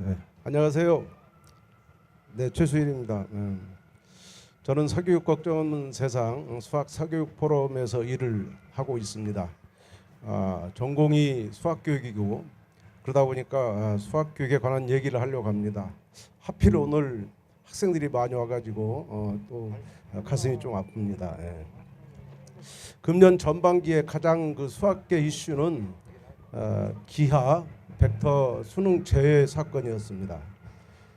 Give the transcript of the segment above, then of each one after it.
네, 안녕하세요. 네, 최수일입니다. 음, 저는 사교육 걱정 없는 세상 수학 사교육 포럼에서 일을 하고 있습니다. 아, 전공이 수학 교육이고 그러다 보니까 아, 수학 교육에 관한 얘기를 하려고 합니다. 하필 오늘 학생들이 많이 와가지고 어, 또 가슴이 좀 아픕니다. 예. 금년 전반기에 가장 그 수학계 이슈는 어, 기하 벡터 수능 제외 사건이었습니다.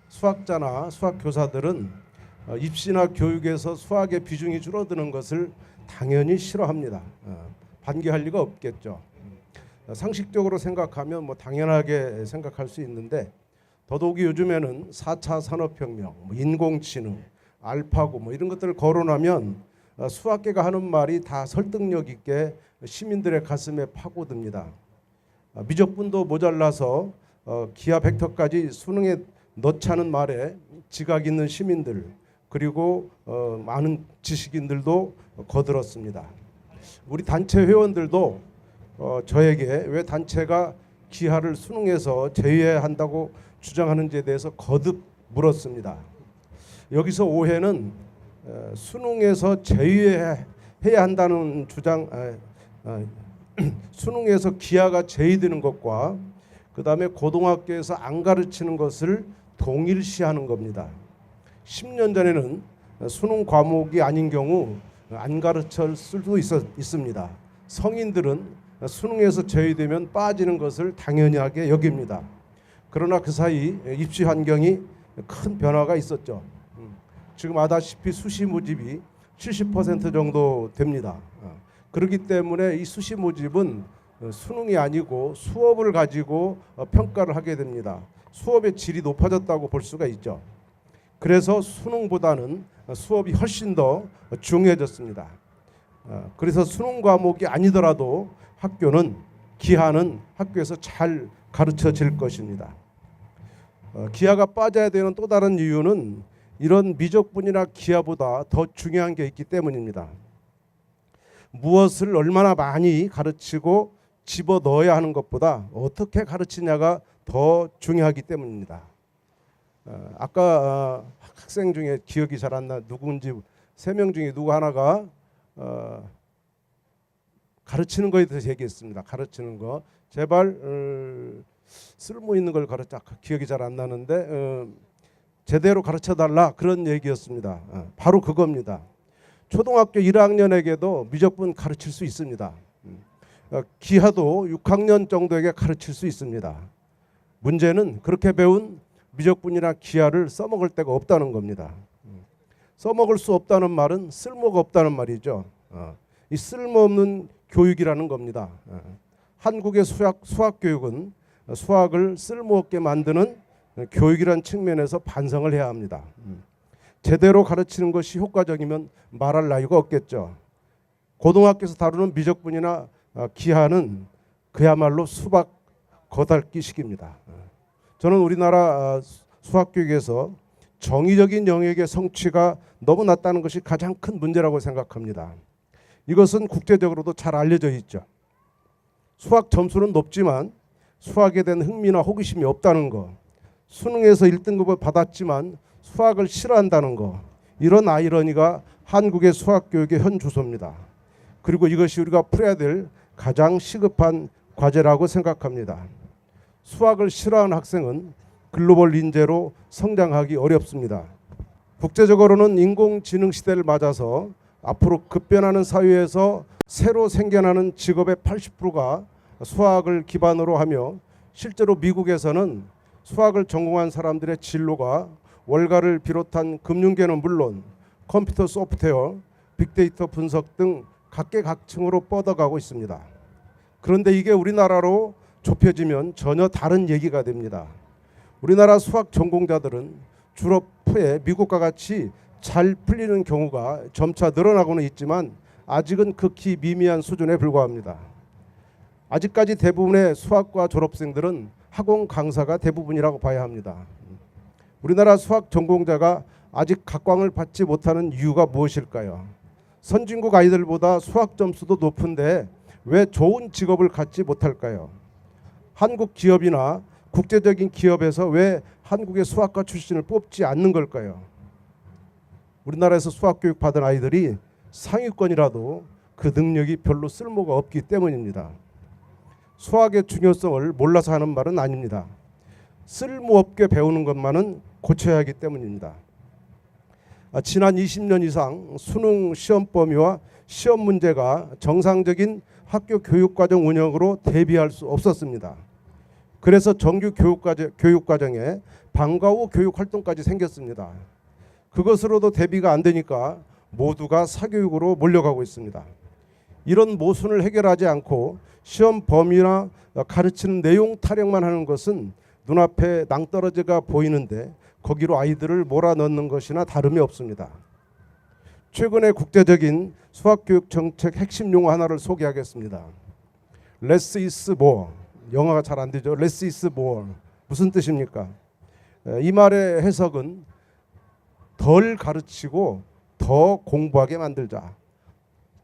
수학자나 수학 교사들은 어, 입시나 교육에서 수학의 비중이 줄어드는 것을 당연히 싫어합니다. 어, 반기할 리가 없겠죠. 어, 상식적으로 생각하면 뭐 당연하게 생각할 수 있는데 더더욱이 요즘에는 4차 산업혁명, 뭐 인공지능, 알파고 뭐 이런 것들을 거론하면 어, 수학계가 하는 말이 다 설득력 있게 시민들의 가슴에 파고듭니다. 어, 미적분도 모자라서 어, 기하 벡터까지 수능에 넣자는 말에 지각 있는 시민들 그리고 어, 많은 지식인들도 거들었습니다. 우리 단체 회원들도 어, 저에게 왜 단체가 기하를 수능에서 제외한다고 주장하는지에 대해서 거듭 물었습니다. 여기서 오해는 어, 수능에서 제외해야 한다는 주장, 아, 아, 수능에서 기하가 제외되는 것과 그 다음에 고등학교에서 안 가르치는 것을 동일시하는 겁니다. 10년 전에는 수능 과목이 아닌 경우 안 가르칠 수도 있었, 있습니다. 성인들은 수능에서 제외되면 빠지는 것을 당연하게 여깁니다. 그러나 그 사이 입시 환경이 큰 변화가 있었죠. 음, 지금 아다시피 수시 모집이 70% 정도 됩니다. 어, 그렇기 때문에 이 수시 모집은 어, 수능이 아니고 수업을 가지고 어, 평가를 하게 됩니다. 수업의 질이 높아졌다고 볼 수가 있죠. 그래서 수능보다는 수업이 훨씬 더 중요해졌습니다. 어, 그래서 수능 과목이 아니더라도 학교는 기하는 학교에서 잘 가르쳐질 것입니다. 어, 기하가 빠져야 되는 또 다른 이유는 이런 미적분이나 기하보다 더 중요한 게 있기 때문입니다. 무엇을 얼마나 많이 가르치고 집어 넣어야 하는 것보다 어떻게 가르치냐가 더 중요하기 때문입니다. 어, 아까 어, 학생 중에 기억이 잘 안 나 누군지 세 명 중에 누구 하나가 어, 가르치는 거에 대해서 얘기했습니다. 가르치는 거 제발 어, 쓸모 있는 걸 가르쳐 기억이 잘 안 나는데 어, 제대로 가르쳐 달라 그런 얘기였습니다. 어, 바로 그겁니다. 초등학교 1학년에게도 미적분 가르칠 수 있습니다. 음, 어, 기하도 6학년 정도에게 가르칠 수 있습니다. 문제는 그렇게 배운 미적분이나 기하를 써먹을 데가 없다는 겁니다. 음, 써먹을 수 없다는 말은 쓸모가 없다는 말이죠. 어, 이 쓸모없는 교육이라는 겁니다. 어, 한국의 수학 수학 교육은 수학을 쓸모없게 만드는 교육이란 측면에서 반성을 해야 합니다. 음, 제대로 가르치는 것이 효과적이면 말할 나위가 없겠죠. 고등학교에서 다루는 미적분이나 어, 기하는 그야말로 수박 거달기식입니다. 저는 우리나라 어, 수학 교육에서 정의적인 영역의 성취가 너무 낮다는 것이 가장 큰 문제라고 생각합니다. 이것은 국제적으로도 잘 알려져 있죠. 수학 점수는 높지만 수학에 대한 흥미나 호기심이 없다는 거. 수능에서 1등급을 받았지만 수학을 싫어한다는 거. 이런 아이러니가 한국의 수학 교육의 현 주소입니다. 그리고 이것이 우리가 풀어야 될 가장 시급한 과제라고 생각합니다. 수학을 싫어하는 학생은 글로벌 인재로 성장하기 어렵습니다. 국제적으로는 인공지능 시대를 맞아서 앞으로 급변하는 사회에서 새로 생겨나는 직업의 80%가 수학을 기반으로 하며 실제로 미국에서는 수학을 전공한 사람들의 진로가 월가를 비롯한 금융계는 물론 컴퓨터 소프트웨어, 빅데이터 분석 등 각계각층으로 뻗어가고 있습니다. 그런데 이게 우리나라로 좁혀지면 전혀 다른 얘기가 됩니다. 우리나라 수학 전공자들은 졸업 후에 미국과 같이 잘 풀리는 경우가 점차 늘어나고는 있지만 아직은 극히 미미한 수준에 불과합니다. 아직까지 대부분의 수학과 졸업생들은 학원 강사가 대부분이라고 봐야 합니다. 우리나라 수학 전공자가 아직 각광을 받지 못하는 이유가 무엇일까요? 선진국 아이들보다 수학 점수도 높은데 왜 좋은 직업을 갖지 못할까요? 한국 기업이나 국제적인 기업에서 왜 한국의 수학과 출신을 뽑지 않는 걸까요? 우리나라에서 수학 교육 받은 아이들이 상위권이라도 그 능력이 별로 쓸모가 없기 때문입니다. 수학의 중요성을 몰라서 하는 말은 아닙니다. 쓸모없게 배우는 것만은 고쳐야 하기 때문입니다. 아, 지난 20년 이상 수능 시험 범위와 시험 문제가 정상적인 학교 교육 과정 운영으로 대비할 수 없었습니다. 그래서 정규 교육 과정 교육 과정에 방과 후 교육 활동까지 생겼습니다. 그것으로도 대비가 안 되니까 모두가 사교육으로 몰려가고 있습니다. 이런 모순을 해결하지 않고 시험 범위나 가르치는 내용 타령만 하는 것은 눈앞에 낭떠러지가 보이는데 거기로 아이들을 몰아넣는 것이나 다름이 없습니다. 최근에 국제적인 수학교육 정책 핵심 용어 하나를 소개하겠습니다. Less is more. 영어가 잘 안 되죠. Less is more. 무슨 뜻입니까? 에, 이 말의 해석은 덜 가르치고 더 공부하게 만들자.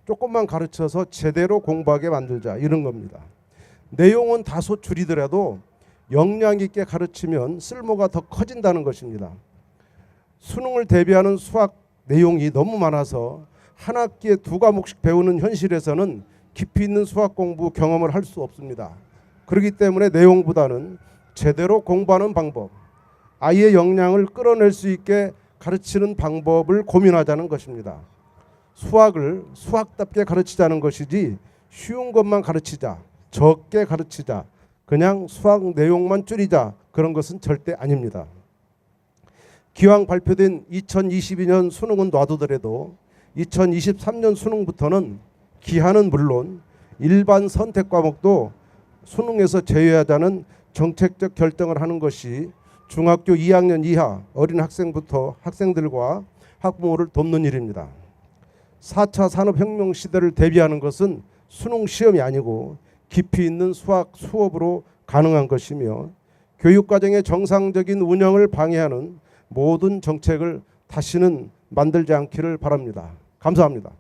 조금만 가르쳐서 제대로 공부하게 만들자 이런 겁니다. 내용은 다소 줄이더라도 역량 있게 가르치면 쓸모가 더 커진다는 것입니다. 수능을 대비하는 수학 내용이 너무 많아서 한 학기에 두 과목씩 배우는 현실에서는 깊이 있는 수학 공부 경험을 할 수 없습니다. 그렇기 때문에 내용보다는 제대로 공부하는 방법, 아이의 역량을 끌어낼 수 있게 가르치는 방법을 고민하자는 것입니다. 수학을 수학답게 가르치자는 것이지 쉬운 것만 가르치자, 적게 가르치자, 그냥 수학 내용만 줄이자 그런 것은 절대 아닙니다. 기왕 발표된 2022년 수능은 놔두더라도 2023년 수능부터는 기한은 물론 일반 선택 과목도 수능에서 제외하자는 정책적 결정을 하는 것이 중학교 2학년 이하 어린 학생부터 학생들과 학부모를 돕는 일입니다. 4차 산업혁명 시대를 대비하는 것은 수능 시험이 아니고 깊이 있는 수학 수업으로 가능한 것이며 교육과정의 정상적인 운영을 방해하는 모든 정책을 다시는 만들지 않기를 바랍니다. 감사합니다.